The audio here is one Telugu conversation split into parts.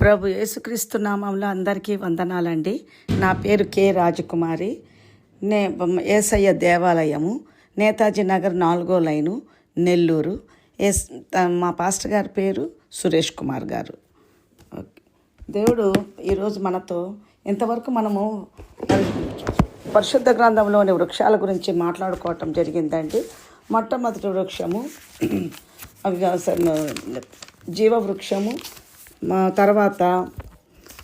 ప్రభు యేసుక్రీస్తు నామంలో అందరికీ వందనాలండి. నా పేరు కె రాజకుమారి. నే ఏసయ్య దేవాలయము నేతాజీ నగర్ నాలుగో లైను నెల్లూరు. ఎస్ త- మా పాస్టర్ గారి పేరు సురేష్ కుమార్ గారు. ఓకే. దేవుడు ఈరోజు మనతో ఇంతవరకు మనము పరిశుద్ధ గ్రంథంలోని వృక్షాల గురించి మాట్లాడుకోవటం జరిగిందండి. మొట్టమొదటి వృక్షము అవి మా తర్వాత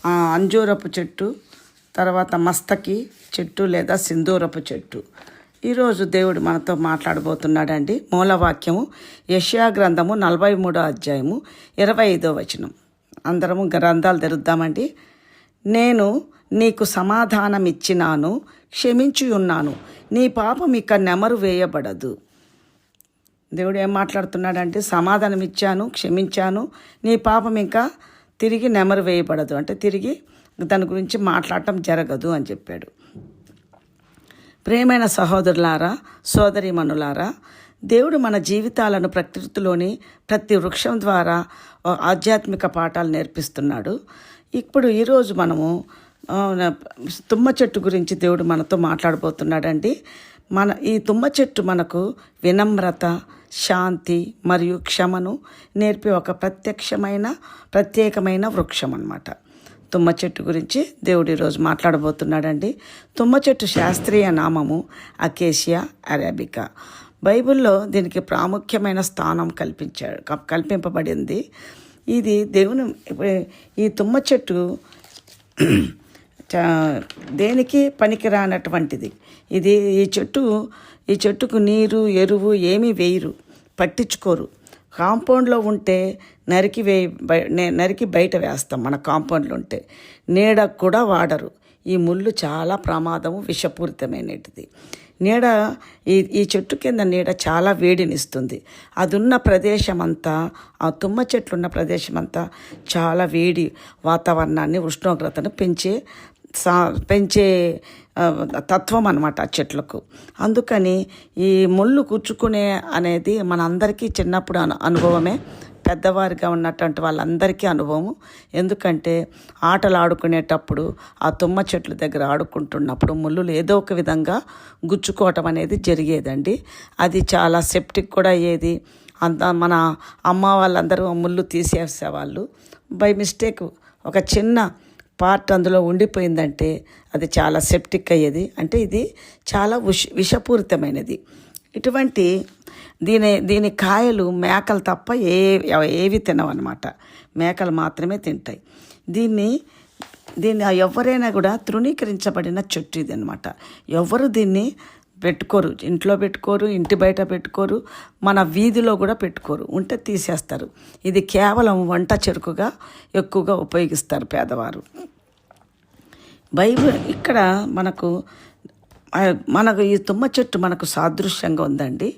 అంజూరపు చెట్టు తర్వాత మస్తకి చెట్టు లేదా సింధూరపు చెట్టు. ఈరోజు దేవుడు మనతో మాట్లాడబోతున్నాడండి. మూలవాక్యము యష్యా గ్రంథము నలభై మూడో అధ్యాయము ఇరవై ఐదో వచనం. అందరము గ్రంథాలు తెరుద్దామండి. నేను నీకు సమాధానం ఇచ్చినాను క్షమించి ఉన్నాను నీ పాపం ఇక నెమరు వేయబడదు. దేవుడు ఏం మాట్లాడుతున్నాడంటే సమాధానం ఇచ్చాను క్షమించాను. నీ పాపం ఇంకా తిరిగి నెమరు వేయబడదు. అంటే తిరిగి దాని గురించి మాట్లాడటం జరగదు అని చెప్పాడు. ప్రేమైన సహోదరులారా సోదరిమణులారా దేవుడు మన జీవితాలను ప్రకృతిలోని ప్రతి వృక్షం ద్వారా ఆధ్యాత్మిక పాఠాలు నేర్పిస్తున్నాడు. ఇప్పుడు ఈరోజు మనము తుమ్మ చెట్టు గురించి దేవుడు మనతో మాట్లాడబోతున్నాడండి. మన ఈ తుమ్మ చెట్టు మనకు వినమ్రత శాంతి మరియు క్షమను నేర్పే ఒక ప్రత్యక్షమైన ప్రత్యేకమైన వృక్షం అన్నమాట. తుమ్మ చెట్టు గురించి దేవుడు ఈరోజు మాట్లాడబోతున్నాడండి. తుమ్మ చెట్టు శాస్త్రీయ నామము అకేషియా అరాబికా. బైబిల్లో దీనికి ప్రాముఖ్యమైన స్థానం కల్పించాడు కప్- కల్పింపబడింది. ఇది దేవుని ఈ తుమ్మ చెట్టు చా- దేనికి పనికిరానటువంటిది? ఇది ఈ చెట్టు ఈ చెట్టుకు నీరు ఎరువు ఏమీ వేయరు. పట్టించుకోరు. కాంపౌండ్లో ఉంటే నరికి వే నరికి బయట వేస్తాం మన కాంపౌండ్లో ఉంటే. నీడ కూడా వాడరు. ఈ ముళ్ళు చాలా ప్రమాదము విషపూరితమైనటిది. నీడ ఈ ఈ చెట్టు కింద నీడ చాలా వేడినిస్తుంది. అది ఉన్న ప్రదేశం అంతా ఆ తుమ్మ చెట్లు ఉన్న ప్రదేశం అంతా చాలా వేడి వాతావరణాన్ని ఉష్ణోగ్రతను పెంచే సా పెంచే తత్వం అనమాట ఆ చెట్లకు. అందుకని ఈ ముళ్ళు కూర్చుకునే అనేది మన అందరికీ చిన్నప్పుడు అను అనుభవమే. పెద్దవారిగా ఉన్నటువంటి వాళ్ళందరికీ అనుభవం ఎందుకంటే ఆటలు ఆడుకునేటప్పుడు ఆ తుమ్మ చెట్ల దగ్గర ఆడుకుంటున్నప్పుడు ముళ్ళులు ఏదో ఒక విధంగా గుచ్చుకోవటం అనేది జరిగేదండి. అది చాలా సెప్టిక్ కూడా అయ్యేది. అంత మన అమ్మ వాళ్ళందరూ ముళ్ళు తీసేసేవాళ్ళు. బై మిస్టేక్ ఒక చిన్న పార్ట్ అందులో ఉండిపోయిందంటే అది చాలా సెప్టిక్ అయ్యేది. అంటే ఇది చాలా విష విషపూరితమైనది. ఇటువంటి దీని దీని కాయలు మేకలు తప్ప ఏ ఏవి తినవన్నమాట. మేకలు మాత్రమే తింటాయి. దీన్ని దీన్ని ఎవరైనా కూడా తృణీకరించబడిన చెట్టు ఇది అనమాట ఎవరు దీన్ని పెట్టుకోరు ఇంట్లో పెట్టుకోరు ఇంటి బయట పెట్టుకోరు మన వీధిలో కూడా పెట్టుకోరు ఉంటే తీసేస్తారు. ఇది కేవలం వంట చెరుకుగా ఎక్కువగా ఉపయోగిస్తారు పేదవారు. బైబిల్ ఇక్కడ మనకు మనకు ఈ తుమ్మ చెట్టు మనకు సాదృశ్యంగా ఉందండి.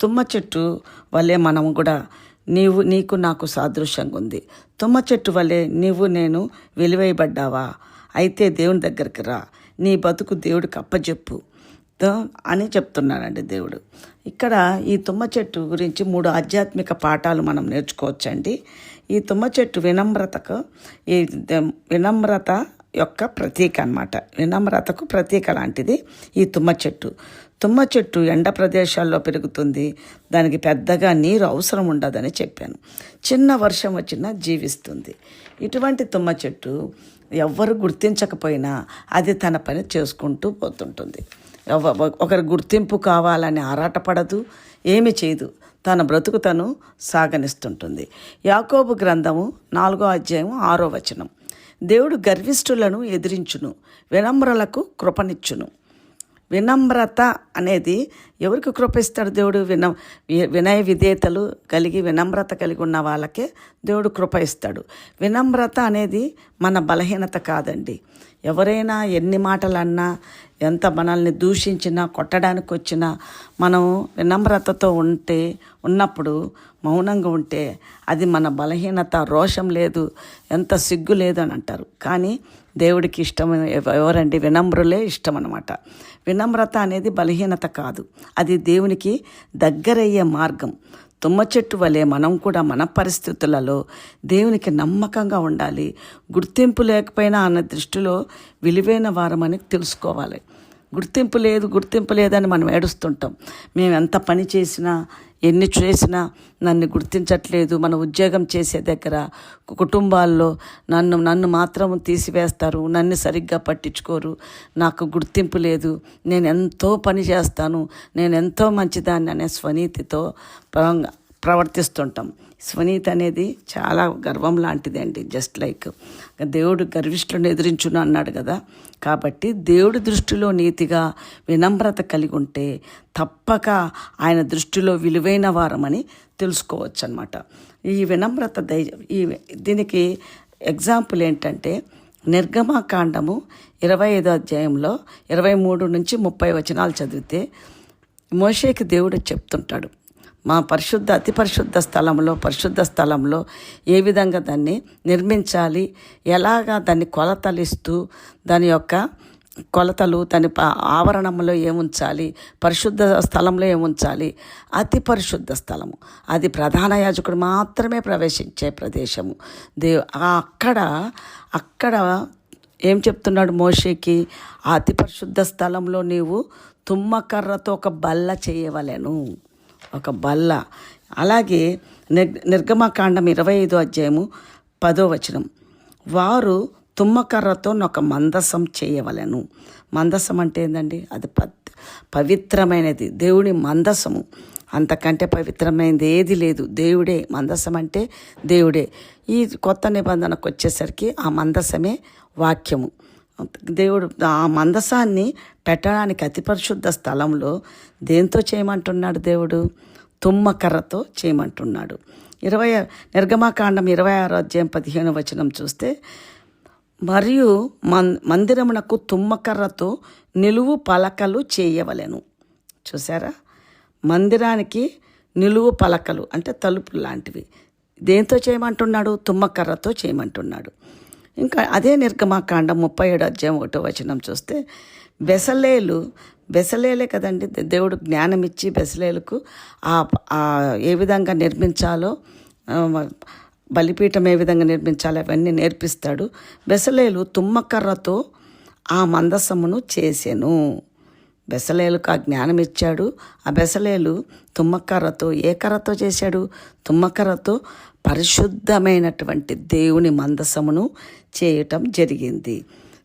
తుమ్మ చెట్టు వల్లే మనం కూడా నీవు నీకు నాకు సాదృశ్యంగా ఉంది. తుమ్మ చెట్టు వల్లే నీవు నేను వెలివేయబడ్డావా అయితే దేవుని దగ్గరికి రా. నీ బతుకు దేవుడికి అప్పచెప్పు అని చెప్తున్నాడండి దేవుడు. ఇక్కడ ఈ తుమ్మ చెట్టు గురించి మూడు ఆధ్యాత్మిక పాఠాలు మనం నేర్చుకోవచ్చండి. ఈ తుమ్మ చెట్టు వినమ్రతకు ఈ వినమ్రత యొక్క ప్రతీక అన్నమాట. వినమ్రతకు ప్రతీక లాంటిది ఈ తుమ్మ చెట్టు. తుమ్మ చెట్టు ఎండ ప్రదేశాల్లో పెరుగుతుంది. దానికి పెద్దగా నీరు అవసరం ఉండదని చెప్పాను. చిన్న వర్షం వచ్చినా జీవిస్తుంది. ఇటువంటి తుమ్మ చెట్టు ఎవ్వరు గుర్తించకపోయినా అది తన పని చేసుకుంటూ పోతుంటుంది. ఒకరి గుర్తింపు కావాలని ఆరాటపడదు ఏమి చేయదు. తన బ్రతుకు తను సాగనిస్తుంటుంది. యాకోబు గ్రంథము నాలుగో అధ్యాయం ఆరో వచనం. దేవుడు గర్విష్ఠులను ఎదిరించును వినమ్రులకు కృపనిచ్చును. వినమ్రత అనేది ఎవరికి కృపిస్తాడు దేవుడు? విన వి- వినయ విధేయతలు కలిగి వినమ్రత కలిగి ఉన్న వాళ్ళకే దేవుడు కృప ఇస్తాడు. వినమ్రత అనేది మన బలహీనత కాదండి. ఎవరైనా ఎన్ని మాటలు అన్నా ఎంత మనల్ని దూషించినా కొట్టడానికి వచ్చినా మనం వినమ్రతతో ఉంటే ఉన్నప్పుడు మౌనంగా ఉంటే అది మన బలహీనత రోషం లేదు ఎంత సిగ్గు లేదు అని అంటారు. కానీ దేవుడికి ఇష్టం ఎవ- ఎవరండి? వినమ్రులే ఇష్టం అనమాట వినమ్రత అనేది బలహీనత కాదు. అది దేవునికి దగ్గరయ్యే మార్గం. తుమ్మ చెట్టు వలె మనం కూడా మన పరిస్థితులలో దేవునికి నమ్మకంగా ఉండాలి. గుర్తింపు లేకపోయినా అన్న దృష్టిలో విలువైన వారమని తెలుసుకోవాలి. గుర్తింపు లేదు గుర్తింపు లేదని మనం ఏడుస్తుంటాం. మేము ఎంత పని చేసినా ఎన్ని చేసినా నన్ను గుర్తించట్లేదు. మన ఉద్యోగం చేసే దగ్గర కుటుంబాల్లో నన్ను నన్ను మాత్రం తీసివేస్తారు. నన్ను సరిగ్గా పట్టించుకోరు. నాకు గుర్తింపు లేదు. నేను ఎంతో పని చేస్తాను. నేను ఎంతో మంచిదాన్ని అనే స్వనీతితో ప్రవర్తిస్తుంటాం. స్వనీతి అనేది చాలా గర్వం లాంటిదండి జస్ట్ లైక్ దేవుడు గర్విష్ఠులను ఎదిరించును అన్నాడు కదా. కాబట్టి దేవుడి దృష్టిలో నీతిగా వినమ్రత కలిగి ఉంటే తప్పక ఆయన దృష్టిలో విలువైన వారమని తెలుసుకోవచ్చు అనమాట ఈ వినమ్రత దై ఈ దీనికి ఎగ్జాంపుల్ ఏంటంటే నిర్గమాకాండము ఇరవై ఐదో అధ్యాయంలో ఇరవై మూడు నుంచి ముప్పై వచనాలు చదివితే మోషేకి దేవుడు చెప్తుంటాడు. మా పరిశుద్ధ అతి పరిశుద్ధ స్థలంలో పరిశుద్ధ స్థలంలో ఏ విధంగా దాన్ని నిర్మించాలి ఎలాగా దాన్ని కొలతలిస్తూ దాని యొక్క కొలతలు దాని ఆవరణంలో ఏముంచాలి పరిశుద్ధ స్థలంలో ఏముంచాలి అతి పరిశుద్ధ స్థలము. అది ప్రధాన యాజకుడు మాత్రమే ప్రవేశించే ప్రదేశము. దే అక్కడ అక్కడ ఏం చెప్తున్నాడు మోషేకి? ఆ అతి పరిశుద్ధ స్థలంలో నీవు తుమ్మకర్రతో ఒక బల్ల చేయవలెను. ఒక బల్ల. అలాగే నిర్ నిర్గమకాండం ఇరవై ఐదో అధ్యాయము పదో వచనం. వారు తుమ్మకర్రతో ఒక మందసం చేయవలెను. మందసం అంటే ఏంటండి అది ప పవిత్రమైనది. దేవుని మందసము. అంతకంటే పవిత్రమైనది ఏది లేదు. దేవుడే. మందసం అంటే దేవుడే. ఈ కొత్త నిబంధనకు వచ్చేసరికి ఆ మందసమే వాక్యము. దేవుడు ఆ మందసాన్ని పెట్టడానికి అతి పరిశుద్ధ స్థలంలో దేంతో చేయమంటున్నాడు దేవుడు? తుమ్మకర్రతో చేయమంటున్నాడు. ఇరవై నిర్గమాకాండం ఇరవై ఆరో అధ్యాయం పదిహేను వచనం చూస్తే మరియు మన్ మందిరమునకు తుమ్మకర్రతో నిలువు పలకలు చేయవలెను. చూసారా మందిరానికి నిలువు పలకలు అంటే తలుపు లాంటివి. దేంతో చేయమంటున్నాడు? తుమ్మకర్రతో చేయమంటున్నాడు. ఇంకా అదే నిర్గమాకాండం ముప్పై ఏడు అధ్యాయం ఒకటో వచనం చూస్తే బెసలేలు బెసలేలే కదండి దే- దేవుడు జ్ఞానం ఇచ్చి బెసలేలకు ఆ ఏ విధంగా నిర్మించాలో బలిపీఠం ఏ విధంగా నిర్మించాలో అవన్నీ నేర్పిస్తాడు. బెసలేలు తుమ్మకర్రతో ఆ మందసమును చేసెను. బెసలేలుకు ఆ జ్ఞానం ఇచ్చాడు ఆ బెసలేలు తుమ్మకర్రతో ఏ కర్రతో చేశాడు? తుమ్మకర్రతో పరిశుద్ధమైనటువంటి దేవుని మందసమును చేయటం జరిగింది.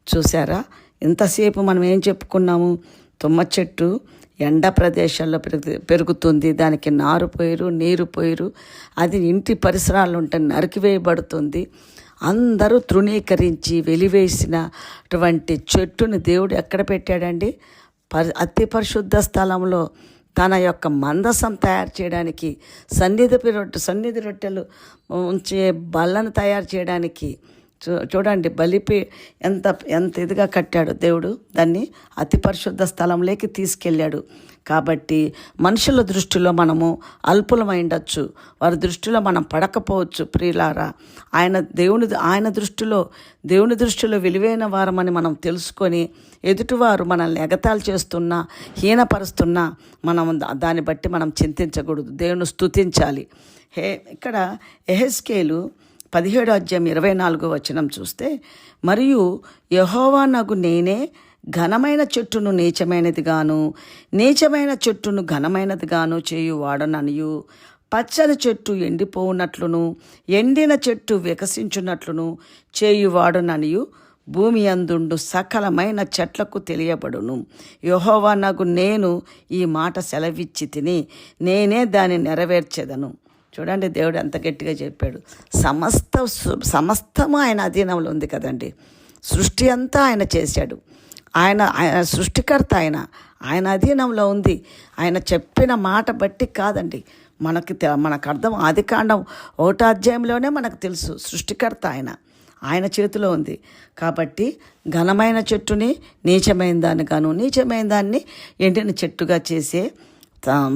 చూసారా ఇంతసేపు మనం ఏం చెప్పుకున్నాము? తుమ్మ చెట్టు ఎండ ప్రదేశాల్లో పెరుగు పెరుగుతుంది. దానికి నారు పోయిరు నీరు పోయిరు. అది ఇంటి పరిసరాలు ఉంటే నరికివేయబడుతుంది అందరూ తృణీకరించి వెలివేసినటువంటి చెట్టుని దేవుడు ఎక్కడ పెట్టాడండి? పరి అతి పరిశుద్ధ స్థలంలో తన యొక్క మందసం తయారు చేయడానికి సన్నిధి రొట్టె సన్నిధి రొట్టెలు ఉంచే బల్లను తయారు చేయడానికి చూ చూడండి బలిపి ఎంత ఎంత ఇదిగా కట్టాడు దేవుడు. దాన్ని అతి పరిశుద్ధ స్థలంలోకి తీసుకెళ్ళాడు. కాబట్టి మనుషుల దృష్టిలో మనము అల్పులమై ఉండొచ్చు. వారి దృష్టిలో మనం పడకపోవచ్చు ప్రియులారా. ఆయన దేవుని ఆయన దృష్టిలో దేవుని దృష్టిలో విలువైన వారమని మనం తెలుసుకొని ఎదుటివారు మనల్ని ఎగతాలు చేస్తున్నా హీనపరుస్తున్నా మనం దాన్ని బట్టి మనం చింతించకూడదు. దేవుని స్థుతించాలి హే ఇక్కడ ఎహెస్కేలు పదిహేడు అధ్యాయం ఇరవై నాలుగో వచనం చూస్తే మరియు యహోవా నగు నేనే ఘనమైన చెట్టును నీచమైనదిగాను నీచమైన చెట్టును ఘనమైనదిగాను చేయువాడననియు. పచ్చని చెట్టు ఎండిపోవునట్లును ఎండిన చెట్టు వికసించున్నట్లును చేయువాడననియు. భూమి అందుండు సకలమైన చెట్లకు తెలియబడును. యహోవా నాకు నేను ఈ మాట సెలవిచ్చి తిని నేనే దాన్ని నెరవేర్చెదను. చూడండి దేవుడు ఎంత గట్టిగా చెప్పాడు. సమస్త సమస్తము ఆయన అధీనంలో ఉంది కదండి. సృష్టి అంతా ఆయన చేశాడు. ఆయన ఆయన సృష్టికర్త ఆయన. ఆయన అధీనంలో ఉంది. ఆయన చెప్పిన మాట బట్టి కాదండి. మనకి తె- మనకు అర్థం ఆది కాండం ఒకటో అధ్యాయంలోనే మనకు తెలుసు. సృష్టికర్త ఆయన. ఆయన చేతిలో ఉంది. కాబట్టి ఘనమైన చెట్టుని నీచమైన దాన్ని గాను నీచమైన దాన్ని ఎండిన చెట్టుగా చేసే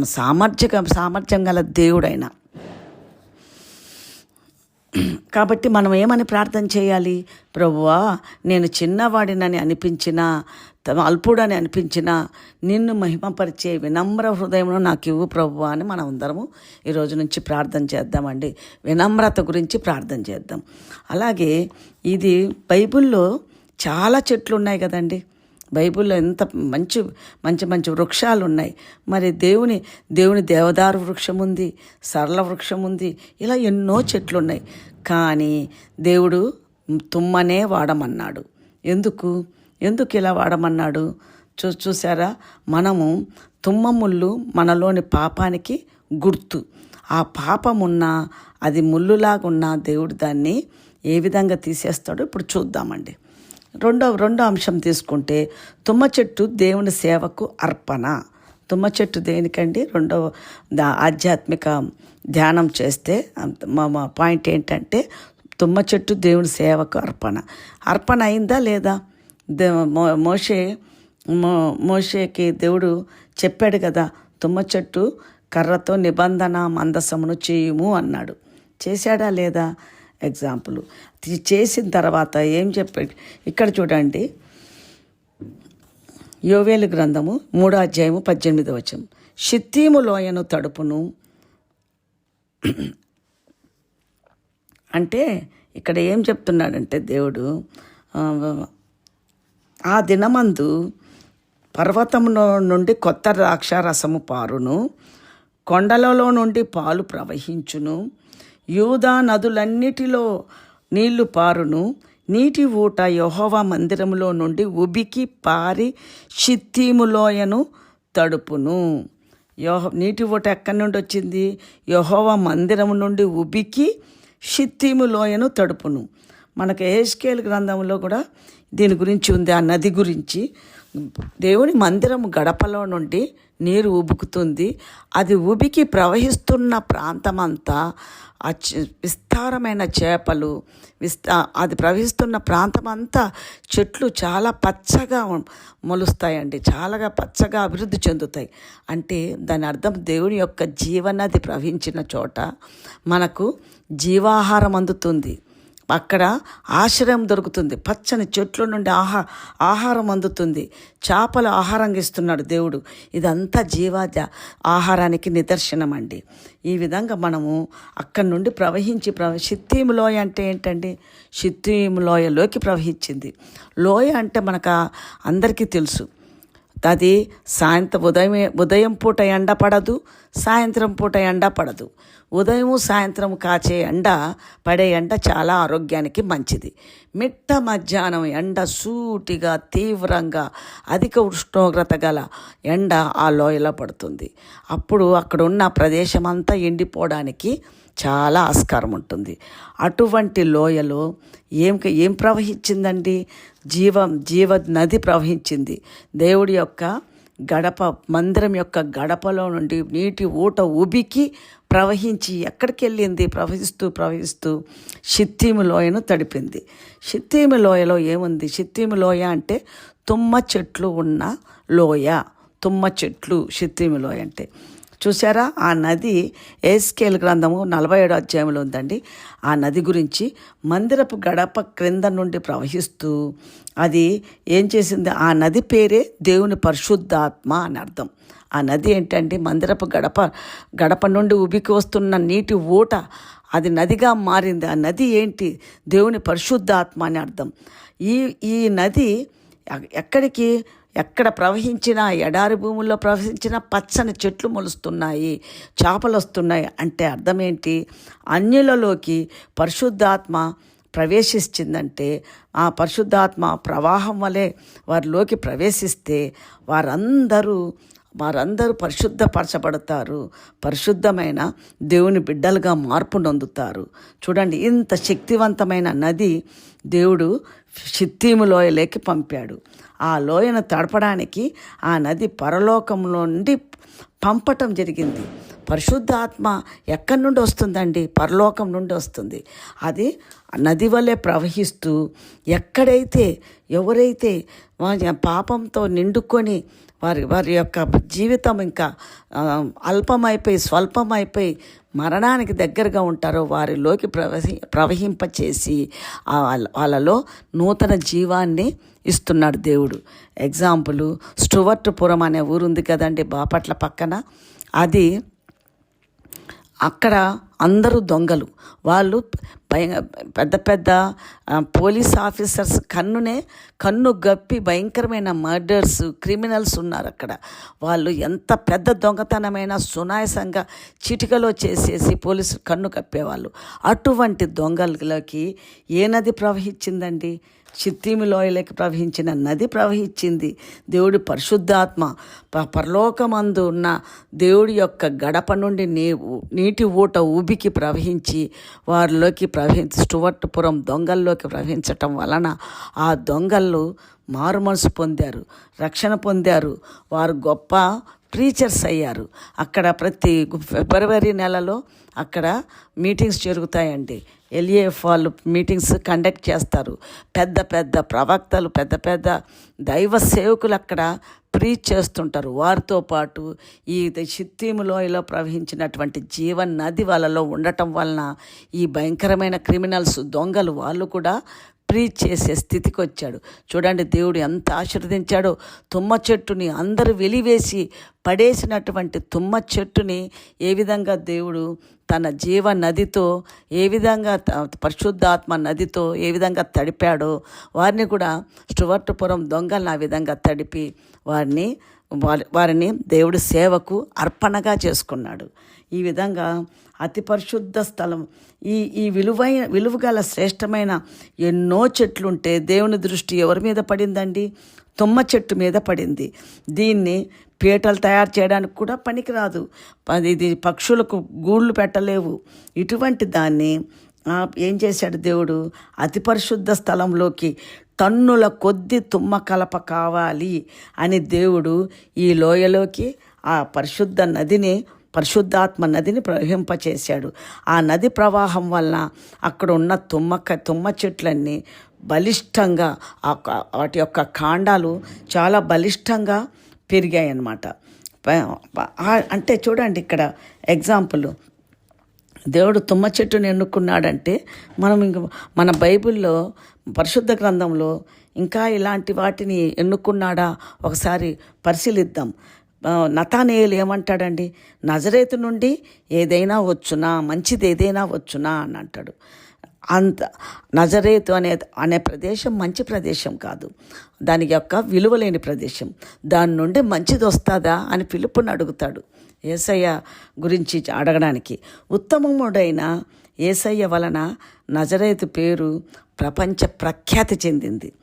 సామర్థ్య సామర్థ్యం గల దేవుడైన కాబట్టి మనం ఏమని ప్రార్థన చేయాలి? ప్రభువా నేను చిన్నవాడినని అనిపించినా తమ అల్పుడని అనిపించినా నిన్ను మహిమపరిచే వినమ్ర హృదయంలో నాకు ఇవ్వు ప్రభువా అని మనం అందరము ఈ రోజు నుంచి ప్రార్థన చేద్దామండి. వినమ్రత గురించి ప్రార్థన చేద్దాం. అలాగే ఇది బైబిల్లో చాలా చెట్లు ఉన్నాయి కదండి. బైబిల్లో ఎంత మంచి మంచి మంచి వృక్షాలు ఉన్నాయి మరి దేవుని దేవుని దేవదారు వృక్షం ఉంది సరళ వృక్షం ఉంది ఇలా ఎన్నో చెట్లు ఉన్నాయి కానీ దేవుడు తుమ్మనే వాడమన్నాడు. ఎందుకు? ఎందుకు ఇలా వాడమన్నాడు? చూ చూసారా మనము తుమ్మముళ్ళు మనలోని పాపానికి గుర్తు. ఆ పాపమున్నా అది ముళ్ళులాగున్నా దేవుడు దాన్ని ఏ విధంగా తీసేస్తాడో ఇప్పుడు చూద్దామండి. రెండో రెండో అంశం తీసుకుంటే తుమ్మ చెట్టు దేవుని సేవకు అర్పణ. తుమ్మ చెట్టు దేనికండి? రెండవ ఆధ్యాత్మిక ధ్యానం చేస్తే మా పాయింట్ ఏంటంటే తుమ్మ చెట్టు దేవుని సేవకు అర్పణ. అర్పణ అయిందా లేదా? దే మో- మోషే మో మోషేకి దేవుడు చెప్పాడు కదా తుమ్మ చెట్టు కర్రతో నిబంధన మందసమును చేయుము అన్నాడు. చేశాడా లేదా? ఎగ్జాంపుల్. చేసిన తర్వాత ఏం చెప్పాడు ఇక్కడ చూడండి. యోవేలు గ్రంథము మూడో అధ్యాయము పద్దెనిమిది వచనం. షిత్తీము లోయను తడుపును. అంటే ఇక్కడ ఏం చెప్తున్నాడంటే దేవుడు ఆ, దినమందు పర్వతములో నుండి కొత్త ద్రాక్షారసము పారును. కొండలలో నుండి పాలు ప్రవహించును. యూదా నదులన్నిటిలో నీళ్ళు పారును. నీటి ఊట యహోవ మందిరములో నుండి ఉబికి పారి షిత్తీములోయను తడుపును. యోహ నీటి ఊట ఎక్కడి నుండి వచ్చింది? యహోవ మందిరము నుండి ఉబికి షిత్తీములోయను తడుపును. మనకు ఏస్కేల్ గ్రంథంలో కూడా దీని గురించి ఉంది ఆ నది గురించి. దేవుని మందిరం గడపలో నుండి నీరు ఉబుకుతుంది అది ఉబికి ప్రవహిస్తున్న ప్రాంతమంతా ఆ విస్తారమైన చేపలు విస్తా అది ప్రవహిస్తున్న ప్రాంతమంతా చెట్లు చాలా పచ్చగా మొలుస్తాయండి. చాలాగా పచ్చగా అభివృద్ధి చెందుతాయి. అంటే దాని అర్థం దేవుని యొక్క జీవనది ప్రవహించిన చోట మనకు జీవాహారం అందుతుంది. అక్కడ ఆశ్రయం దొరుకుతుంది. పచ్చని చెట్ల నుండి ఆహా ఆహారం అందుతుంది. చేపలు ఆహారంగా ఇస్తున్నాడు దేవుడు. ఇదంతా జీవాజ ఆహారానికి నిదర్శనం అండి ఈ విధంగా మనము అక్కడి నుండి ప్రవహించి ప్రవ షిత్తీము లోయ అంటే ఏంటండి? షిత్తీము లోయలోకి ప్రవహించింది. లోయ అంటే మనకు అందరికీ తెలుసు. అది సాయంత్రం ఉదయం ఉదయం పూట ఎండ పడదు సాయంత్రం పూట ఎండ పడదు. ఉదయం సాయంత్రం కాచే ఎండ పడే ఎండ చాలా ఆరోగ్యానికి మంచిది. మిట్ట మధ్యాహ్నం ఎండ సూటిగా తీవ్రంగా అధిక ఉష్ణోగ్రత గల ఎండ ఆ లోయలో పడుతుంది. అప్పుడు అక్కడున్న ప్రదేశం అంతా ఎండిపోవడానికి చాలా ఆస్కారం ఉంటుంది. అటువంటి లోయలో ఏం ఏం ప్రవహించిందండి? జీవం జీవ నది ప్రవహించింది. దేవుడి యొక్క గడప మందిరం యొక్క గడపలో నుండి నీటి ఊట ఉబికి ప్రవహించి ఎక్కడికి వెళ్ళింది ప్రవహిస్తూ ప్రవహిస్తూ షిత్తీము లోయను తడిపింది. షిత్తీము లోయలో ఏముంది? షిత్తీము లోయ అంటే తుమ్మ చెట్లు ఉన్న లోయ. తుమ్మ చెట్లు షిత్తీము లోయ అంటే. చూసారా ఆ నది ఏస్కేల్ గ్రంథము నలభై ఏడు అధ్యాయంలో ఉందండి. ఆ నది గురించి మందిరపు గడప క్రింద నుండి ప్రవహిస్తూ అది ఏం చేసింది? ఆ నది పేరే దేవుని పరిశుద్ధాత్మ అని అర్థం. ఆ నది ఏంటంటే మందిరపు గడప గడప నుండి ఉబికి వస్తున్న నీటి ఊట అది నదిగా మారింది. ఆ నది ఏంటి? దేవుని పరిశుద్ధాత్మ అని అర్థం. ఈ ఈ నది ఎక్కడికి? ఎక్కడ ప్రవహించినా ఎడారి భూముల్లో ప్రవహించినా పచ్చని చెట్లు మొలుస్తున్నాయి చేపలు వస్తున్నాయి. అంటే అర్థమేంటి? అన్యులలోకి పరిశుద్ధాత్మ ప్రవేశించిందంటే ఆ పరిశుద్ధాత్మ ప్రవాహం వలె వారిలోకి ప్రవేశిస్తే వారందరూ వారందరూ పరిశుద్ధపరచబడతారు. పరిశుద్ధమైన దేవుని బిడ్డలుగా మార్పు నొందుతారు. చూడండి ఇంత శక్తివంతమైన నది దేవుడు షిత్తీము లోయలోకి పంపాడు. ఆ లోయను తడపడానికి ఆ నది పరలోకంలో నుండి పంపటం జరిగింది. పరిశుద్ధాత్మ ఎక్కడి నుండి వస్తుందండి? పరలోకం నుండి వస్తుంది. అది నది వలె ప్రవహిస్తూ ఎక్కడైతే ఎవరైతే వారి పాపంతో నిండుకొని వారి వారి యొక్క జీవితం ఇంకా అల్పమైపోయి స్వల్పమైపోయి మరణానికి దగ్గరగా ఉంటారో వారిలోకి ప్రవహి ప్రవహింపచేసి వాళ్ళ- వాళ్ళలో నూతన జీవాన్ని ఇస్తున్నాడు దేవుడు. ఎగ్జాంపుల్ స్టువర్ట్పురం అనే ఊరు ఉంది కదండి బాపట్ల పక్కన. అది అక్కడ అందరూ దొంగలు. వాళ్ళు భయ పెద్ద పెద్ద పోలీస్ ఆఫీసర్స్ కన్నునే కన్ను గప్పి భయంకరమైన మర్డర్స్ క్రిమినల్స్ ఉన్నారు అక్కడ. వాళ్ళు ఎంత పెద్ద దొంగతనమైన సునాయసంగా చిటికలో చేసేసి పోలీసు కన్ను కప్పేవాళ్ళు. అటువంటి దొంగలకి ఏ నది ప్రవహించిందండి? చిత్తీమి లోయలోకి ప్రవహించిన నది ప్రవహించింది. దేవుడి పరిశుద్ధాత్మ. ప- పరలోకమందు ఉన్న దేవుడి యొక్క గడప నుండి నీ నీటి ఊట ఊబికి ప్రవహించి వారిలోకి ప్రవహించి స్టువర్ట్పురం దొంగల్లోకి ప్రవహించటం వలన ఆ దొంగలు మారు మనసు పొందారు రక్షణ పొందారు. వారు గొప్ప ప్రీచర్స్ అయ్యారు. అక్కడ ప్రతి ఫిబ్రవరి నెలలో అక్కడ మీటింగ్స్ జరుగుతాయండి. ఎల్ఏఎఫ్ వాళ్ళు మీటింగ్స్ కండక్ట్ చేస్తారు. పెద్ద పెద్ద ప్రవక్తలు పెద్ద పెద్ద దైవ సేవకులు అక్కడ ప్రీచ్ చేస్తుంటారు. వారితో పాటు ఈ చిత్తీము లోయలో ప్రవహించినటువంటి జీవ నది వాళ్ళలో ఉండటం వలన ఈ భయంకరమైన క్రిమినల్స్ దొంగలు వాళ్ళు కూడా ప్రీచ్ చేసే స్థితికి వచ్చాడు చూడండి దేవుడు ఎంత ఆశీర్వదించాడో. తుమ్మ చెట్టుని అందరూ వెలివేసి పడేసినటువంటి తుమ్మ చెట్టుని ఏ విధంగా దేవుడు తన జీవ నదితో ఏ విధంగా పరిశుద్ధాత్మ నదితో ఏ విధంగా తడిపాడో వారిని కూడా స్టువర్టుపురం దొంగలను ఆ విధంగా తడిపి వారిని వారి వారిని దేవుడి సేవకు అర్పణగా చేసుకున్నాడు. ఈ విధంగా అతి పరిశుద్ధ స్థలం. ఈ ఈ విలువైన విలువగల శ్రేష్టమైన ఎన్నో చెట్లుంటే దేవుని దృష్టి ఎవరి మీద పడిందండి? తుమ్మ చెట్టు మీద పడింది. దీన్ని పీటలు తయారు చేయడానికి కూడా పనికిరాదు. ఇది పక్షులకు గూళ్ళు పెట్టలేవు. ఇటువంటి దాన్ని ఏం చేశాడు దేవుడు? అతి పరిశుద్ధ స్థలంలోకి టన్నుల కొద్ది తుమ్మ కలప కావాలి అని దేవుడు ఈ లోయలోకి ఆ పరిశుద్ధ నదిని పరిశుద్ధాత్మ నదిని ప్రవహింపచేశాడు. ఆ నది ప్రవాహం వలన అక్కడ ఉన్న తుమ్మక తుమ్మ చెట్లన్నీ బలిష్టంగా వాటి యొక్క కాండాలు చాలా బలిష్టంగా పెరిగాయి అన్నమాట అంటే చూడండి ఇక్కడ ఎగ్జాంపుల్. దేవుడు తుమ్మ చెట్టుని ఎన్నుకున్నాడంటే మనం ఇంక మన బైబిల్లో పరిశుద్ధ గ్రంథంలో ఇంకా ఇలాంటి వాటిని ఎన్నుకున్నాడా? ఒకసారి పరిశీలిద్దాం. నతానేయులు ఏమంటాడండి? నజరేతు నుండి ఏదైనా వచ్చునా? మంచిది ఏదైనా వచ్చునా? అని అంటాడు. అంత నజరేతు అనే అనే ప్రదేశం మంచి ప్రదేశం కాదు. దాని యొక్క విలువలేని ప్రదేశం. దాని నుండి మంచిది వస్తుందా? అని పిలుపుని అడుగుతాడు ఏసయ్య గురించి అడగడానికి. ఉత్తమముడైన ఏసయ్య వలన నజరేతు పేరు ప్రపంచ ప్రఖ్యాతి చెందింది.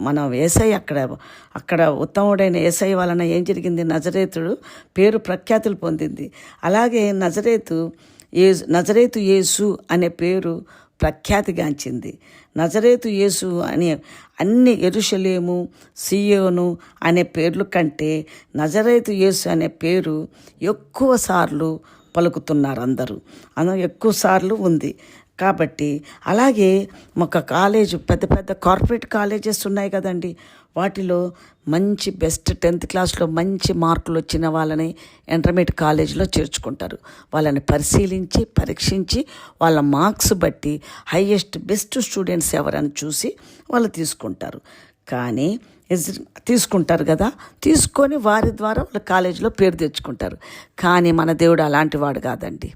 మనం ఏసై అక్కడ అక్కడ ఉత్తముడైన ఏసై వలన ఏం జరిగింది? నజరేతుడు పేరు ప్రఖ్యాతులు పొందింది. అలాగే నజరేతు ఏ నజరేతు యేసు అనే పేరు ప్రఖ్యాతిగాంచింది. నజరేతు యేసు అనే అన్ని ఎరుషలేము సియోను అనే పేర్లు కంటే నజరేతు యేసు అనే పేరు ఎక్కువ సార్లు పలుకుతున్నారు అందరూ. అందరం ఎక్కువ సార్లు ఉంది. కాబట్టి అలాగే ఒక కాలేజ్ పెద్ద పెద్ద కార్పొరేట్ కాలేజెస్ ఉన్నాయి కదండి. వాటిలో మంచి బెస్ట్ టెన్త్ క్లాస్లో మంచి మార్కులు వచ్చిన వాళ్ళని ఇంటర్మీడియట్ కాలేజీలో చేర్చుకుంటారు. వాళ్ళని పరిశీలించి పరీక్షించి వాళ్ళ మార్క్స్ బట్టి హయ్యెస్ట్ బెస్ట్ స్టూడెంట్స్ ఎవరని చూసి వాళ్ళు తీసుకుంటారు. కానీ తీసుకుంటారు కదా. తీసుకొని వారి ద్వారా వాళ్ళ కాలేజీలో పేరు తెచ్చుకుంటారు. కానీ మన దేవుడు అలాంటి వాడు కాదండి.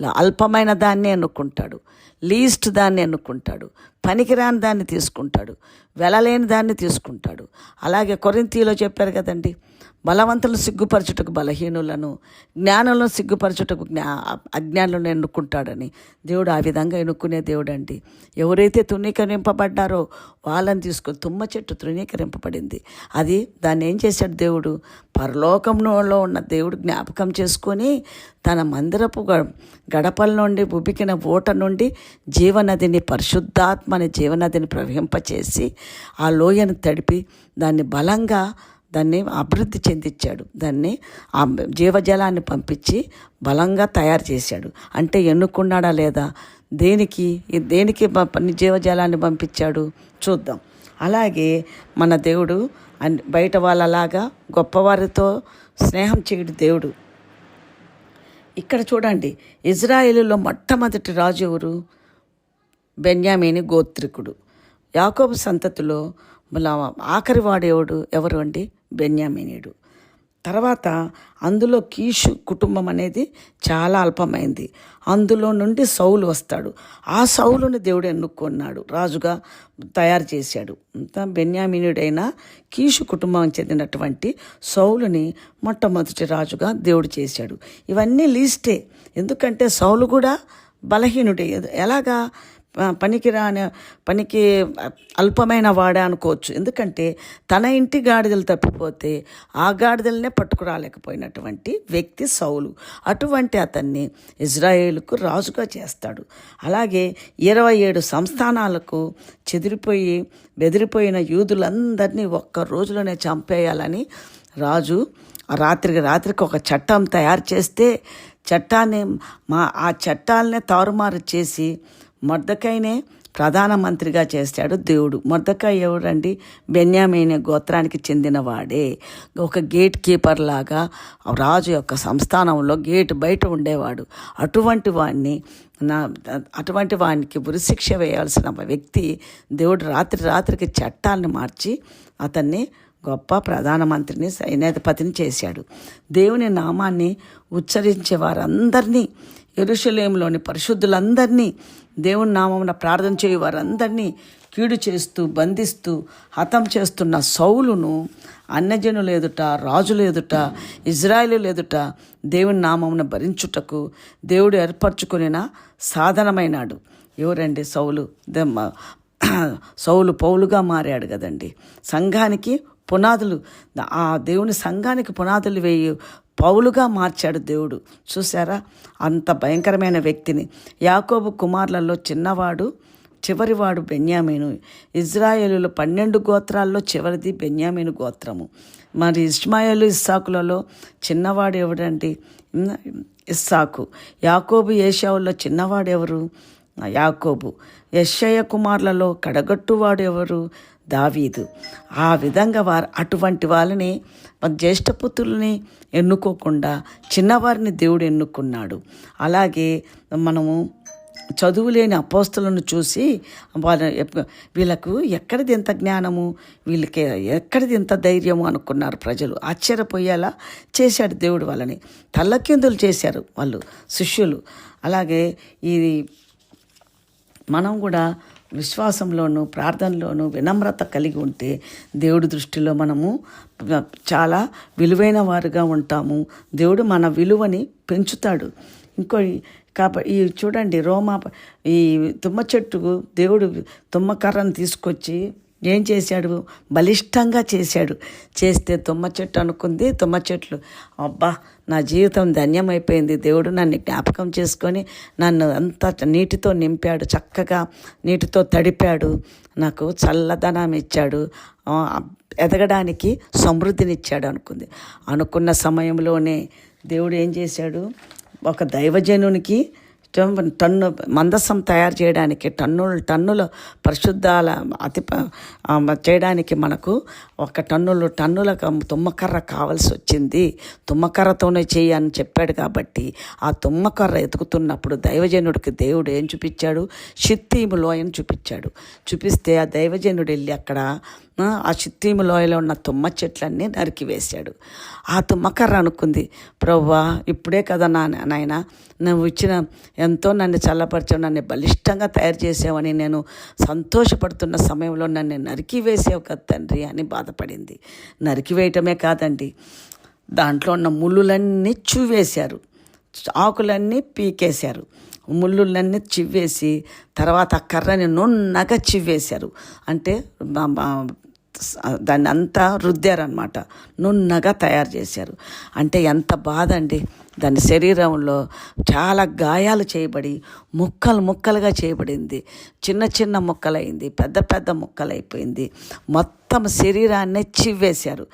ఇలా అల్పమైన దాన్నే అనుకుంటాడు లీస్ట్ దాన్ని ఎన్నుకుంటాడు పనికిరాని దాన్ని తీసుకుంటాడు వెలలేని దాన్ని తీసుకుంటాడు. అలాగే కొరింతీలో చెప్పారు కదండి బలవంతులు సిగ్గుపరచుటకు బలహీనులను జ్ఞానంలో సిగ్గుపరచుటకు జ్ఞా అజ్ఞానులను ఎన్నుకుంటాడని దేవుడు ఆ విధంగా ఎన్నుకునే దేవుడు అండి ఎవరైతే తృణీకరింపబడ్డారో వాళ్ళని తీసుకొని తుమ్మ చెట్టు తృణీకరింపబడింది. అది దాన్ని ఏం చేశాడు దేవుడు? పరలోకంలో ఉన్న దేవుడు జ్ఞాపకం చేసుకొని తన మందిరపు గ- గడపల నుండి ఉబికిన ఊట నుండి జీవనదిని పరిశుద్ధాత్మని జీవనదిని ప్రవహింపచేసి ఆ లోయను తడిపి దాన్ని బలంగా దాన్ని అభివృద్ధి చెందించాడు. దాన్ని ఆ జీవజలాన్ని పంపించి బలంగా తయారు చేశాడు. అంటే ఎన్నుకున్నాడా లేదా? దేనికి? దేనికి జీవజాలాన్ని జీవజలాన్ని పంపించాడు? చూద్దాం. అలాగే మన దేవుడు బయట వాళ్ళలాగా గొప్పవారితో స్నేహం చేయడు దేవుడు. ఇక్కడ చూడండి. ఇజ్రాయేలులో మొట్టమొదటి రాజు ఎవరు? బెన్యామీని గోత్రికుడు. యాకోబు సంతతిలో ఆఖరి వాడేవాడు ఎవరు అండి? బెన్యామినీయుడు. తర్వాత అందులో కీషు కుటుంబం అనేది చాలా అల్పమైంది. అందులో నుండి సౌలు వస్తాడు. ఆ సౌలుని దేవుడు ఎన్నుకున్నాడు. రాజుగా తయారు చేశాడు. ఇంకా బెన్యామినుడైన కీషు కుటుంబం చెందినటువంటి సౌలుని మొట్టమొదటి రాజుగా దేవుడు చేశాడు. ఇవన్నీ లీస్టే. ఎందుకంటే సౌలు కూడా బలహీనుడే. ఎలాగా? పనికి రాని పనికి అల్పమైన వాడే అనుకోవచ్చు. ఎందుకంటే తన ఇంటి గాడిదలు తప్పిపోతే ఆ గాడిదలనే పట్టుకురాలేకపోయినటువంటి వ్యక్తి సౌలు. అటువంటి అతన్ని ఇజ్రాయేల్కు రాజుగా చేస్తాడు. అలాగే ఇరవై ఏడు సంస్థానాలకు చెదిరిపోయి బెదిరిపోయిన యూదులందరినీ ఒక్క రోజులోనే చంపేయాలని రాజు రాత్రికి రాత్రికి ఒక చట్టం తయారు చేస్తే చట్టాన్ని మా ఆ చట్టాలనే తారుమారు చేసి మొర్దకాయనే ప్రధానమంత్రిగా చేశాడు దేవుడు. మొర్దకాయ ఎవరండి? బెన్యామీనే గోత్రానికి చెందినవాడే. ఒక గేట్ కీపర్ లాగా రాజు యొక్క సంస్థానంలో గేట్ బయట ఉండేవాడు. అటువంటి వాడిని నా అటువంటి వానికి ఉరిశిక్ష వేయాల్సిన వ్యక్తి దేవుడు రాత్రి రాత్రికి చట్టాలను మార్చి అతన్ని గొప్ప ప్రధానమంత్రిని సైన్యాధిపతిని చేశాడు. దేవుని నామాన్ని ఉచ్చరించే వారందరినీ ఎరుషలేంలోని పరిశుద్ధులందరినీ దేవుని నామమున ప్రార్థన చేయు వారందరినీ కీడు చేస్తూ బంధిస్తూ హతం చేస్తున్న సౌలును అన్యజనులు ఎదుట రాజులు ఎదుట ఇజ్రాయిలు ఎదుట దేవుని నామమున భరించుటకు దేవుడు ఏర్పరచుకునిన సాధనమైనాడు. ఎవరండి సౌలు? దెమ్మ సౌలు పౌలుగా మారాడు కదండి. సంఘానికి పునాదులు. ఆ దేవుని సంఘానికి పునాదులు వేయి. పౌలుగా మార్చాడు దేవుడు. చూసారా అంత భయంకరమైన వ్యక్తిని. యాకోబు కుమారులలో చిన్నవాడు చివరివాడు బెన్యామీను. ఇజ్రాయేలులో పన్నెండు గోత్రాల్లో చివరిది బెన్యామీను గోత్రము. మరి ఇస్మాయిలు ఇస్సాకులలో చిన్నవాడు ఎవడండి ఇస్సాకు. యాకోబు ఏషావుల్లో చిన్నవాడు ఎవరు యాకోబు. యశయ్య కుమార్లలో కడగట్టువాడు ఎవరు? దావీదు. ఆ విధంగా వారు అటువంటి వాళ్ళని జ్యేష్ఠపుత్రుల్ని ఎన్నుకోకుండా చిన్నవారిని దేవుడు ఎన్నుకున్నాడు. అలాగే మనము చదువు లేని అపోస్తులను చూసి వాళ్ళ వీళ్ళకు ఎక్కడిది ఎంత జ్ఞానము? వీళ్ళకి ఎక్కడిది ఎంత ధైర్యము అనుకున్నారు ప్రజలు. ఆశ్చర్యపోయేలా చేశాడు దేవుడు వాళ్ళని. తల్లకిందులు చేశారు వాళ్ళు శిష్యులు. అలాగే ఇది మనం కూడా విశ్వాసంలోనూ ప్రార్థనలోనూ వినమ్రత కలిగి ఉంటే దేవుడి దృష్టిలో మనము చాలా విలువైన వారుగా ఉంటాము. దేవుడు మన విలువని పెంచుతాడు. ఇంకో కాబట్టి ఈ చూడండి రోమా ఈ తుమ్మ చెట్టుకు దేవుడు తుమ్మ కర్రను తీసుకొచ్చి ఏం చేశాడు? బలిష్టంగా చేశాడు. చేస్తే తుమ్మ చెట్టు అనుకుంది. తుమ్మ చెట్లు అబ్బా నా జీవితం ధన్యమైపోయింది. దేవుడు నన్ను జ్ఞాపకం చేసుకొని నన్ను అంతా నీటితో నింపాడు చక్కగా నీటితో తడిపాడు. నాకు చల్లదనం ఇచ్చాడు. ఎదగడానికి సమృద్ధినిచ్చాడు అనుకుంది. అనుకున్న సమయంలోనే దేవుడు ఏం చేశాడు? ఒక దైవజనునికి టన్ను మందసం తయారు చేయడానికి టన్నుల టన్నుల పరిశుద్ధాల అతి చేయడానికి మనకు ఒక టన్నులు టన్నుల తుమ్మకర్ర కావాల్సి వచ్చింది. తుమ్మకర్రతోనే చేయి అని చెప్పాడు కాబట్టి ఆ తుమ్మకర్ర ఎతుకుతున్నప్పుడు దైవజనుడికి దేవుడు ఏం చూపించాడు? షిత్తీము లోయను చూపించాడు. చూపిస్తే ఆ దైవజనుడు వెళ్ళి అక్కడ ఆ, ఆ చిత్తీము లోయలో ఉన్న తుమ్మ చెట్లన్నీ నరికివేశాడు ఆ తుమ్మకర్ర అనుకుంది ప్రవ్వా ఇప్పుడే కదా నా నాయన నువ్వు ఇచ్చిన ఎంతో నన్ను చల్లపరిచావు నన్ను బలిష్టంగా తయారు చేసావని నేను సంతోషపడుతున్న సమయంలో నన్ను నరికివేసావు కదా తండ్రి అని బాధపడింది. నరికివేయటమే కాదండి దాంట్లో ఉన్న ముళ్ళులన్నీ చూవేశారు ఆకులన్నీ పీకేశారు ముళ్ళులన్నీ చివ్వేసి తర్వాత ఆ కర్రని నున్నగా చివ్వేశారు. అంటే దాన్ని అంతా రుద్దారనమాట నున్నగా తయారు చేశారు. అంటే ఎంత బాధ అండి దాని శరీరంలో చాలా గాయాలు చేయబడి ముక్కలు ముక్కలుగా చేయబడింది. చిన్న చిన్న ముక్కలైంది పెద్ద పెద్ద ముక్కలైపోయింది. మొత్తం శరీరాన్నే చివ్వేశారు.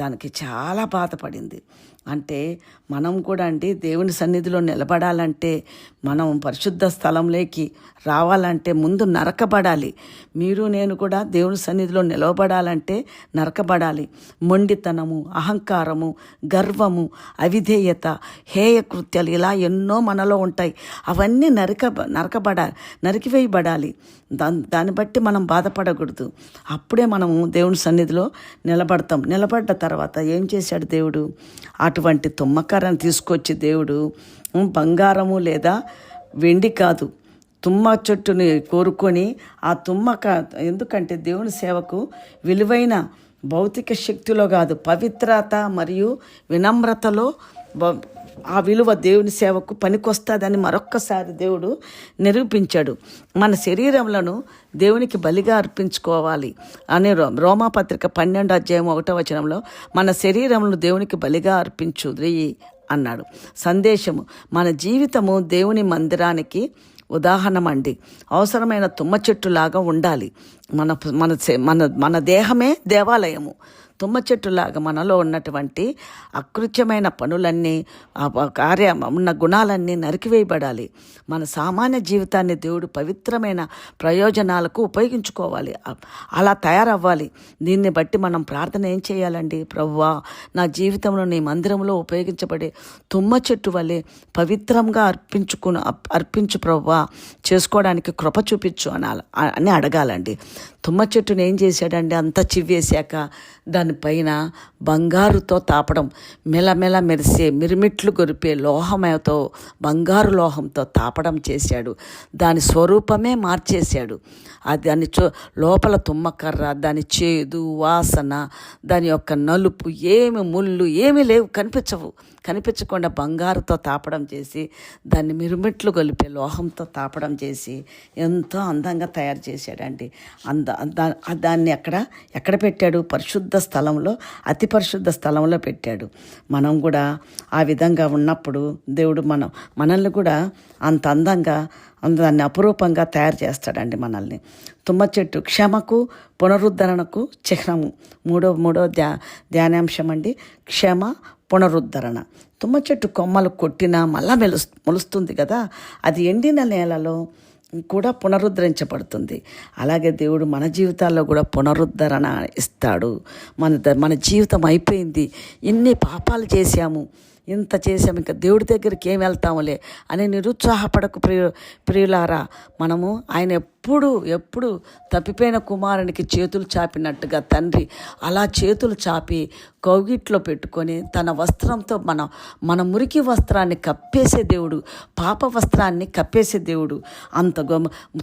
దానికి చాలా బాధపడింది. అంటే మనం కూడా అండి దేవుని సన్నిధిలో నిలబడాలంటే మనం పరిశుద్ధ స్థలంలోకి రావాలంటే ముందు నరకబడాలి మీరు నేను కూడా దేవుని సన్నిధిలో నిలవబడాలంటే నరకబడాలి మొండితనము అహంకారము గర్వము అవిధేయత హేయ కృత్యాలు ఇలా ఎన్నో మనలో ఉంటాయి. అవన్నీ నరక నరకబడ నరికివేయబడాలి. దాని దాన్ని బట్టి మనం బాధపడకూడదు. అప్పుడే మనము దేవుని సన్నిధిలో నిలబడతాం. నిలబడ్డ తర్వాత ఏం చేశాడు దేవుడు? అటువంటి తుమ్మకర్రను తీసుకొచ్చి దేవుడు బంగారము లేదా వెండి కాదు తుమ్మ చెట్టుని కోరుకొని ఆ తుమ్మక ఎందుకంటే దేవుని సేవకు విలువైన భౌతిక శక్తిలో కాదు పవిత్రత మరియు వినమ్రతలో ఆ విలువ దేవుని సేవకు పనికొస్తుందని మరొక్కసారి దేవుడు నిరూపించాడు. మన శరీరములను దేవునికి బలిగా అర్పించుకోవాలి అని రో- రోమాపత్రిక పన్నెండు అధ్యాయం ఒకటో వచనంలో మన శరీరములను దేవునికి బలిగా అర్పించు అన్నాడు. సందేశము మన జీవితము దేవుని మందిరానికి ఉదాహరణమండి. అవసరమైన తుమ్మ చెట్టులాగా ఉండాలి. మన మన మన మన దేహమే దేవాలయము. తుమ్మ చెట్టులాగా మనలో ఉన్నటువంటి అకృత్యమైన పనులన్నీ కార్య ఉన్న గుణాలన్నీ నరికివేయబడాలి. మన సామాన్య జీవితాన్ని దేవుడు పవిత్రమైన ప్రయోజనాలకు ఉపయోగించుకోవాలి. అలా తయారవ్వాలి. దీన్ని బట్టి మనం ప్రార్థన ఏం చేయాలండి? ప్రవ్వా నా జీవితంలో నీ మందిరంలో ఉపయోగించబడే తుమ్మ చెట్టు వలె పవిత్రంగా అర్పించుకుని అప్- అర్పించు ప్రవ్వా. చేసుకోవడానికి కృప చూపించు అని అని అడగాలండి. తుమ్మ చెట్టుని ఏం చేశాడండి? అంతా చివ్వేశాక దానిపైన బంగారుతో తాపడం మెలమెల మెరిసే మిరిమిట్లు గొరిపే లోహమతో బంగారు లోహంతో తాపడం చేశాడు. దాని స్వరూపమే మార్చేశాడు. అది దాని చో లోపల తుమ్మకర్ర దాని చేదు వాసన దాని యొక్క నలుపు ఏమి ముళ్ళు ఏమీ లేవు కనిపించవు. కనిపించకుండా బంగారుతో తాపడం చేసి దాన్ని మిరుమిట్లు గొలిపే లోహంతో తాపడం చేసి ఎంతో అందంగా తయారు చేశాడండి. అంద దాన్ని అక్కడ ఎక్కడ పెట్టాడు? పరిశుద్ధ స్థలంలో అతి పరిశుద్ధ స్థలంలో పెట్టాడు. మనం కూడా ఆ విధంగా ఉన్నప్పుడు దేవుడు మనం మనల్ని కూడా అంత అందంగా దాన్ని అపురూపంగా తయారు చేస్తాడండి మనల్ని. తుమ్మ చెట్టు క్షమకు పునరుద్ధరణకు చిహ్నము. మూడో మూడో ధ్యా ధ్యానాంశం అండి. క్షమ పునరుద్ధరణ. తుమ్మ చెట్టు కొమ్మలు కొట్టినా మళ్ళా మెలుస్ మొలుస్తుంది కదా. అది ఎండిన నేలలో కూడా పునరుద్ధరించబడుతుంది. అలాగే దేవుడు మన జీవితాల్లో కూడా పునరుద్ధరణ ఇస్తాడు. మన ద- మన జీవితం అయిపోయింది. ఇన్ని పాపాలు చేశాము. ఇంత చేసాము ఇంకా దేవుడి దగ్గరికి ఏం వెళ్తాములే అని నిరుత్సాహపడకు ప్రియ ప్రియులారా మనము ఆయన ఎప్పుడు ఎప్పుడు తప్పిపోయిన కుమారునికి చేతులు చాపినట్టుగా తండ్రి అలా చేతులు చాపి కౌగిట్లో పెట్టుకొని తన వస్త్రంతో మన మన మురికి వస్త్రాన్ని కప్పేసే దేవుడు పాప వస్త్రాన్ని కప్పేసే దేవుడు. అంత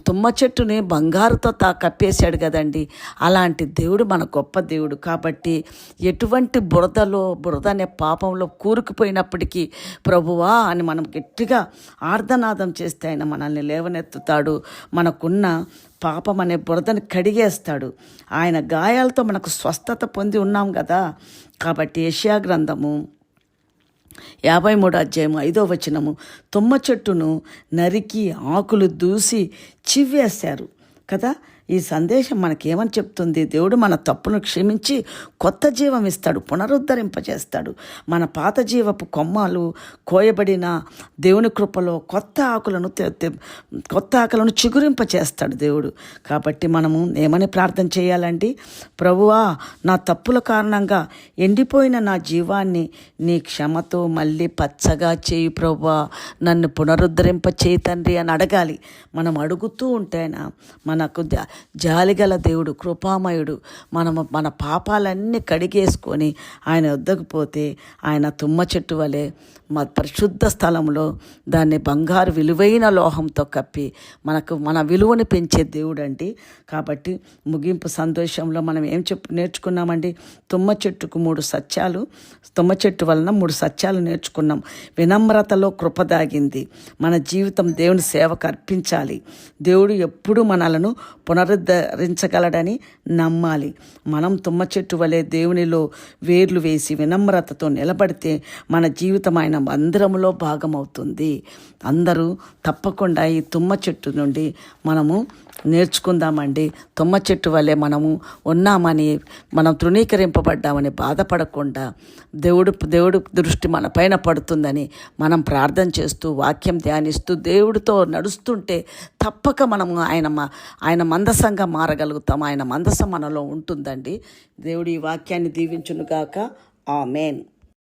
తుమ్మ చెట్టుని బంగారుతో తా కప్పేశాడు కదండి. అలాంటి దేవుడు మన గొప్ప దేవుడు. కాబట్టి ఎటువంటి బురదలో బురద అనే పాపంలో కూరుకుపోయినప్పటికీ ప్రభువా అని మనం గట్టిగా ఆర్ధనాదం చేస్తే ఆయన మనల్ని లేవనెత్తుతాడు. మనకున్న పాపం అనే బురదని కడిగేస్తాడు. ఆయన గాయాలతో మనకు స్వస్థత పొంది ఉన్నాం కదా కాబట్టి ఏషియా గ్రంథము యాభై మూడు అధ్యాయం ఐదో వచనము తుమ్మ చెట్టును నరికి ఆకులు దూసి చివ్వేశారు. కదా? ఈ సందేశం మనకేమని చెప్తుంది? దేవుడు మన తప్పును క్షమించి కొత్త జీవం ఇస్తాడు పునరుద్ధరింపజేస్తాడు. మన పాత జీవపు కొమ్మలు కోయబడిన దేవుని కృపలో కొత్త ఆకులను కొత్త ఆకులను చిగురింపచేస్తాడు దేవుడు. కాబట్టి మనము ఏమని ప్రార్థన చేయాలండి? ప్రభువా నా తప్పుల కారణంగా ఎండిపోయిన నా జీవాన్ని నీ క్షమతో మళ్ళీ పచ్చగా చేయి ప్రభువా. నన్ను పునరుద్ధరింప చేయి తండ్రి అని అడగాలి. మనం అడుగుతూ ఉంటేనా మనకు జాలిగల దేవుడు కృపామయుడు. మనము మన పాపాలన్నీ కడిగేసుకొని ఆయన వద్దకు పోతే ఆయన తుమ్మ చెట్టు వలె మా పరిశుద్ధ స్థలంలో దాన్ని బంగారు విలువైన లోహంతో కప్పి మనకు మన విలువని పెంచే దేవుడు అండి కాబట్టి ముగింపు సంతోషంలో మనం ఏం చెప్పు నేర్చుకున్నామండి? తుమ్మ చెట్టుకు మూడు సత్యాలు తుమ్మ చెట్టు వలన మూడు సత్యాలు నేర్చుకున్నాం. వినమ్రతలో కృప దాగింది. మన జీవితం దేవుని సేవకు అర్పించాలి. దేవుడు ఎప్పుడూ మనలను పునరుద్ధరించగలడని నమ్మాలి. మనం తుమ్మ చెట్టు వలె దేవునిలో వేర్లు వేసి వినమ్రతతో నిలబడితే మన జీవితం ఆయన మందిరంలో భాగమవుతుంది. అందరూ తప్పకుండా ఈ తుమ్మ చెట్టు నుండి మనము నేర్చుకుందామండి. తుమ్మ చెట్టు వల్లే మనము ఉన్నామని మనం తృణీకరింపబడ్డామని బాధపడకుండా దేవుడు దేవుడు దృష్టి మన పైన పడుతుందని మనం ప్రార్థన చేస్తూ వాక్యం ధ్యానిస్తూ దేవుడితో నడుస్తుంటే తప్పక మనము ఆయన ఆయన మందసంగా మారగలుగుతాం. ఆయన మందసం మనలో ఉంటుందండి. దేవుడు ఈ వాక్యాన్ని దీవించునుగాక. మెయిన్